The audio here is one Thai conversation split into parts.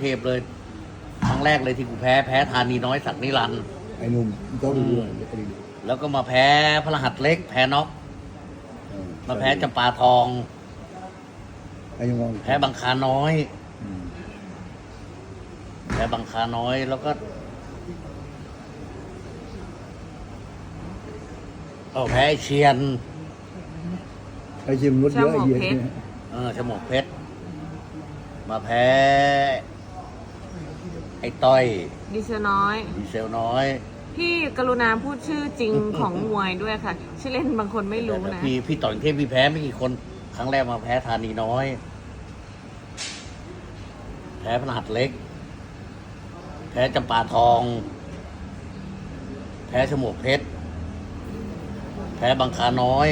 เทพเลยครั้งแรกเลยที่กูแพ้แพ้ธานีน้อยสักนิรันดร์ไอ้หนุ่มต้องดูด้วยไอ้ดิแล้วก็มาแพ้พระรหัสเล็ก แพ้น็อกเออมาแพ้จำปาทอง ไอ้ยังมองแพ้บางคาน้อย อืมแพ้บางคาน้อยแล้วก็เอาแพ้ไอ้เชียนไอ้ชิมรถเยอะไอ้เหี้ยเนี่ยเออฉมวกเพชรมาแพ้ไอ้ต้อยดิเซลน้อย ดีเซลน้อยพี่กรุณาพูดชื่อจริงของมวยด้วยค่ะ ชื่อเล่นบางคนไม่รู้นะ พี่พี่ต่อยเทพพี่แพ้ไม่กี่คนครั้งแรกมาแพ้ธานีน้อย แพ้พระหัสเล็ก แพ้จำปาทอง แพ้ฉมวกเพชร แพ้บางคาน้อย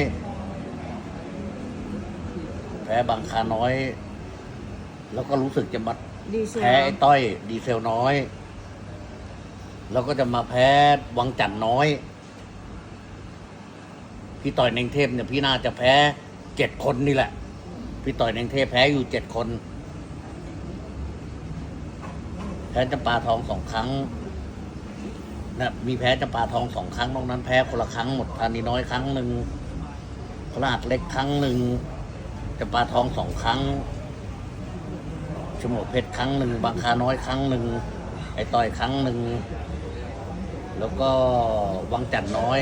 แพ้บางคาน้อย แล้วก็รู้สึกจะมาดีเซลแพ้ไอ้ต้อย ดีเซลน้อย แล้วก็จะมาแพ้วังจันทร์น้อย พี่ต่อยเนงเทพเนี่ยพี่น่าจะแพ้เจ็ดคนนี่แหละ พี่ต่อยเนงเทพแพ้อยู่เจ็ดคน แพ้จำปาทองสองครั้งนะมีแพ้จำปาทองสองครั้งนอกนั้นแพ้คนละครั้งหมดธานีน้อยครั้งหนึ่งพระราชเล็กครั้งหนึ่งจำปาทองสองครั้ง ชมวกเพชรครั้งหนึ่งบางคาน้อยครั้งหนึ่งไอ้ต่อยครั้งหนึ่งแล้วก็วังจันน้อย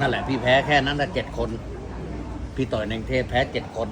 นั่นแหละพี่แพ้แค่นั้นละเจ็ดคน พี่ต่อยในกรุงเทพแพ้เจ็ดคน